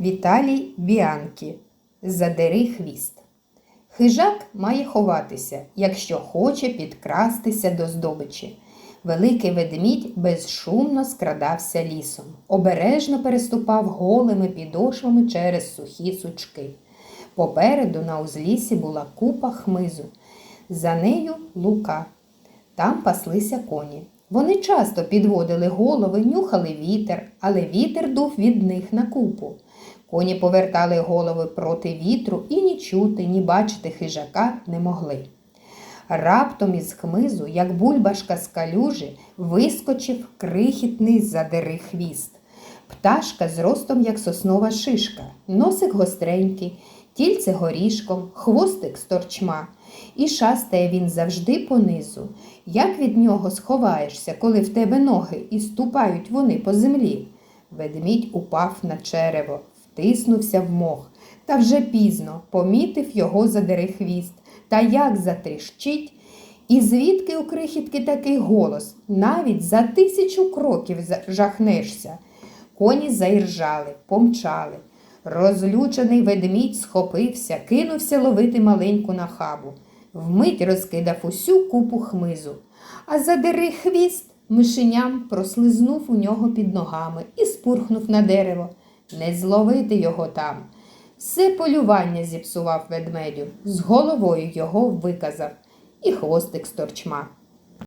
Віталій Біанкі. Задери хвіст. Хижак має ховатися, якщо хоче підкрастися до здобичі. Великий ведмідь безшумно скрадався лісом, обережно переступав голими підошвами через сухі сучки. Попереду на узлісі була купа хмизу. За нею лука. Там паслися коні. Вони часто підводили голови, нюхали вітер, але вітер дув від них на купу. Коні повертали голови проти вітру і ні чути, ні бачити хижака не могли. Раптом із хмизу, як бульбашка з калюжі, вискочив крихітний задери хвіст. Пташка з ростом, як соснова шишка, носик гостренький, тільце горішком, хвостик з торчма. І шастає він завжди понизу. Як від нього сховаєшся, коли в тебе ноги і ступають вони по землі? Ведмідь упав на черево, втиснувся в мох. Та вже пізно помітив його задери хвіст. Та як затріщить. І звідки у крихітки такий голос? Навіть за тисячу кроків жахнешся. Коні заіржали, помчали. Розлючений ведмідь схопився, кинувся ловити маленьку нахабу. Вмить розкидав усю купу хмизу. А задери хвіст мишеням прослизнув у нього під ногами і спурхнув на дерево. Не зловити його там. Все полювання зіпсував ведмедю, з головою його виказав, і хвостик з торчма.